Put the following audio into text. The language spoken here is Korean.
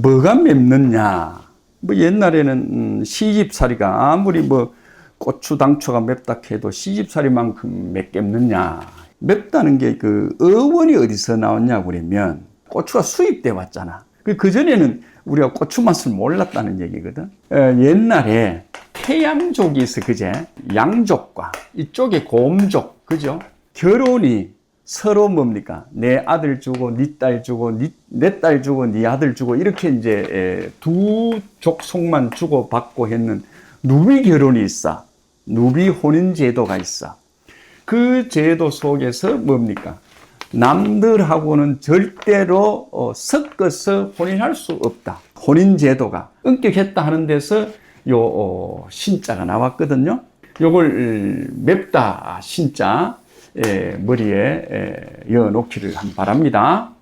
뭐가 맵느냐? 뭐 옛날에는 음, 시집살이가 아무리 뭐 고추 당초가 맵다 해도 시집살이만큼 맵겠느냐? 맵다는 게 그 어원이 어디서 나왔냐 그러면 고추가 수입돼 왔잖아. 그 전에는 우리가 고추 맛을 몰랐다는 얘기거든. 어, 옛날에 태양족이 있어 그제 양족과 이쪽에 곰족 그죠? 결혼이 서로 뭡니까? 내 아들 주고 네 딸 주고 내 딸 주고 네 아들 주고 이렇게 이제 에, 두 족속만 주고 받고 했는 누비 결혼이 있어. 누비 혼인 제도가 있어. 그 제도 속에서 뭡니까? 남들하고는 절대로 어, 섞어서 혼인할 수 없다. 혼인 제도가 엄격했다 하는 데서 요 어, 신자가 나왔거든요. 요걸 맵다 신자 에, 머리에 에, 이어 놓기를 한 바랍니다.